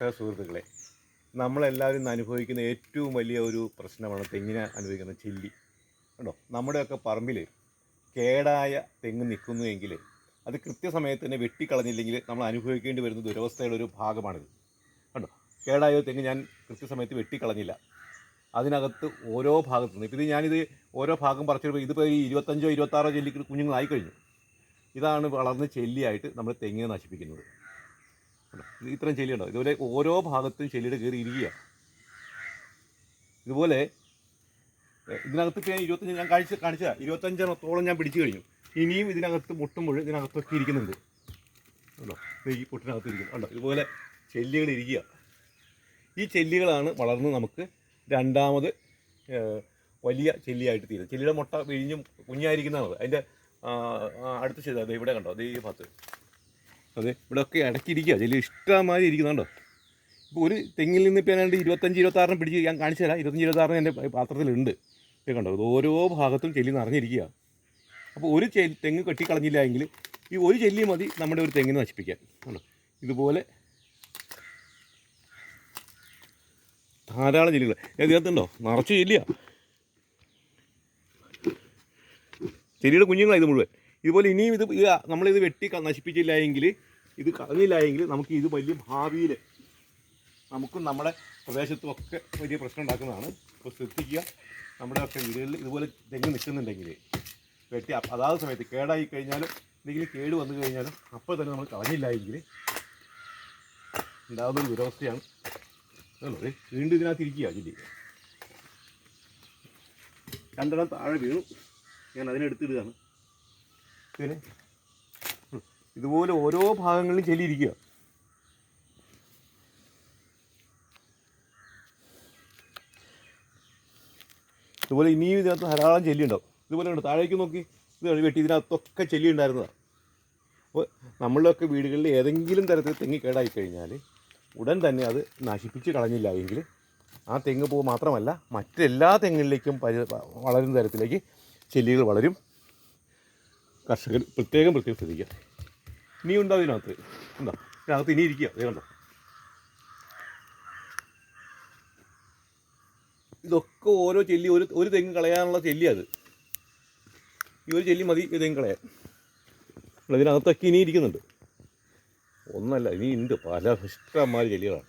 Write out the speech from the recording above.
സുഹൃത്തുക്കളെ നമ്മളെല്ലാവരും അനുഭവിക്കുന്ന ഏറ്റവും വലിയ ഒരു പ്രശ്നമാണ് തെങ്ങിനെ അനുഭവിക്കുന്ന ചില്ലി. കണ്ടോ? നമ്മുടെയൊക്കെ പറമ്പിൽ കേടായ തെങ്ങ് നിൽക്കുന്നു എങ്കിൽ അത് കൃത്യസമയത്ത് തന്നെ വെട്ടിക്കളഞ്ഞില്ലെങ്കിൽ നമ്മൾ അനുഭവിക്കേണ്ടി വരുന്ന ദുരവസ്ഥയുടെ ഒരു ഭാഗമാണിത്. കണ്ടോ? കേടായ തെങ്ങ് ഞാൻ കൃത്യസമയത്ത് വെട്ടിക്കളഞ്ഞില്ല. അതിനകത്ത് ഓരോ ഭാഗത്തു നിന്ന് ഇത് ഞാനിത് ഓരോ ഭാഗം പറിച്ചിട്ട് ഇതിപ്പോൾ ഈ ഇരുപത്തഞ്ചോ ഇരുപത്താറോ ചെല്ലി കുഞ്ഞുങ്ങളായി കഴിഞ്ഞു ഇതാണ് വളർന്ന് ചെല്ലിയായിട്ട് നമ്മൾ തെങ്ങിനെ നശിപ്പിക്കുന്നത്. ഇത്രയും ചെല്ലിയുണ്ടോ ഇതുപോലെ ഓരോ ഭാഗത്തും ചെല്ലിയുടെ കയറി ഇരിക്കുക ഇതുപോലെ ഇതിനകത്ത് ഞാൻ ഇരുപത്തഞ്ച് ഞാൻ കാണിച്ച് കാണിച്ച ഇരുപത്തഞ്ചെണ്ണത്തോളം ഞാൻ പിടിച്ചു കഴിഞ്ഞു. ഇനിയും ഇതിനകത്ത് മുട്ടുമ്പോൾ ഇതിനകത്തൊക്കെ ഇരിക്കുന്നുണ്ട്. ഉണ്ടോ? ഈ പൊട്ടിനകത്ത് ഇരിക്കുന്നു. ഉണ്ടോ? ഇതുപോലെ ചെല്ലികൾ ഇരിക്കുക ഈ ചെല്ലികളാണ് വളർന്ന് നമുക്ക് രണ്ടാമത് വലിയ ചെല്ലിയായിട്ട് തീരുന്നത്. ചെല്ലിയുടെ മുട്ട വിഴിഞ്ഞും കുഞ്ഞായിരിക്കുന്നതാണ്. അതിന്റെ അടുത്ത ചെയ്താൽ ഇവിടെ കണ്ടോ? അതേ ഭാഗത്ത്. അതെ ഇവിടെയൊക്കെ ഇടയ്ക്കിരിക്കുക ചെല്ലി ഇഷ്ടമാതിരി ഇരിക്കുന്നുണ്ടോ? ഇപ്പോൾ ഒരു തെങ്ങിൽ നിന്ന് ഇപ്പോൾ ഏതാണ്ട് ഇരുപത്തഞ്ച് ഇരുപത്താറിന് പിടിച്ച് ഞാൻ കാണിച്ചു തരാം. ഇരുപത്തഞ്ച് ഇരുപത്താറിന് എന്റെ പാത്രത്തിലുണ്ട്. ഇത് കണ്ടോ? ഓരോ ഭാഗത്തും ചെല്ലി നിറഞ്ഞിരിക്കുക അപ്പോൾ ഒരു ചെ തെങ്ങ് കെട്ടിക്കളഞ്ഞില്ല എങ്കിൽ ഈ ഒരു ചെല്ലി മതി നമ്മുടെ ഒരു തെങ്ങിനെ നശിപ്പിക്കാൻ. കണ്ടോ? ഇതുപോലെ ധാരാളം ചെല്ലികൾ ഇതിനകത്തുണ്ടോ? നിറച്ച് ചെല്ലിയ. ചെല്ലിയുടെ കുഞ്ഞുങ്ങളാണ് ഇത് മുഴുവൻ. ഇതുപോലെ ഇനിയും ഇത് നമ്മളിത് വെട്ടി നശിപ്പിച്ചില്ല എങ്കിൽ ഇത് കളഞ്ഞില്ല എങ്കിൽ നമുക്ക് ഇത് വലിയ ഭാവിയിൽ നമുക്കും നമ്മുടെ പ്രദേശത്തും ഒക്കെ വലിയ പ്രശ്നം ഉണ്ടാക്കുന്നതാണ്. അപ്പോൾ ശ്രദ്ധിക്കുക. നമ്മുടെ ഒക്കെ വീടുകളിൽ ഇതുപോലെ തെങ്ങ് നിൽക്കുന്നുണ്ടെങ്കിൽ വെട്ടി അതാത് സമയത്ത് കേടായി കഴിഞ്ഞാലും എന്തെങ്കിലും കേട് വന്നു കഴിഞ്ഞാലും അപ്പോൾ തന്നെ നമ്മൾ കളഞ്ഞില്ല എങ്കിൽ ഉണ്ടാകുന്നൊരു ദുരവസ്ഥയാണ് അതുകൊണ്ട് ദേ വീണ്ടും ഇതിനകത്ത് ഇരിക്കുക ജില്ലി രണ്ടെണ്ണം താഴെ വീണു. ഞാൻ അതിനെടുത്തിടുകയാണ് പിന്നെ ഇതുപോലെ ഓരോ ഭാഗങ്ങളിലും ചെല്ലിയിരിക്കുക. ഇതുപോലെ ഇനിയും ഇതിനകത്ത് ധാരാളം ചെല്ലി ഉണ്ടാവും ഇതുപോലെ ഉണ്ട് താഴേക്ക് നോക്കി. ഇത് വെട്ടി ഇതിനകത്തൊക്കെ ചെല്ലി ഉണ്ടായിരുന്നതാണ് അപ്പോൾ നമ്മളുടെയൊക്കെ വീടുകളിൽ ഏതെങ്കിലും തരത്തിൽ തെങ്ങ് കേടായി കഴിഞ്ഞാൽ ഉടൻ തന്നെ അത് നശിപ്പിച്ച് കളഞ്ഞില്ല എങ്കിൽ ആ തെങ്ങ് പൂ മാത്രമല്ല മറ്റെല്ലാ തെങ്ങിലേക്കും പരി വളരുന്ന തരത്തിലേക്ക് ചെല്ലികൾ വളരും. കർഷകർ പ്രത്യേകം പ്രത്യേകം ശ്രദ്ധിക്കുക. ഇനി ഉണ്ടോ അതിനകത്ത്? ഉണ്ടോ? ഇതിനകത്ത് ഇനി ഇരിക്കുക. അതേ കണ്ടോ? ഇതൊക്കെ ഓരോ ചെല്ലി ഒരു ഒരു തെങ്ങ് കളയാനുള്ള ചെല്ലി അത്. ഈ ഒരു ചെല്ലി മതി ഈ തെങ്ങ് കളയാൻ. ഇതിനകത്തൊക്കെ ഇനി ഇരിക്കുന്നുണ്ട്. ഒന്നല്ല ഇനി ഉണ്ട് പല ഇഷ്ടമാതിരി ചെല്ലികളാണ്.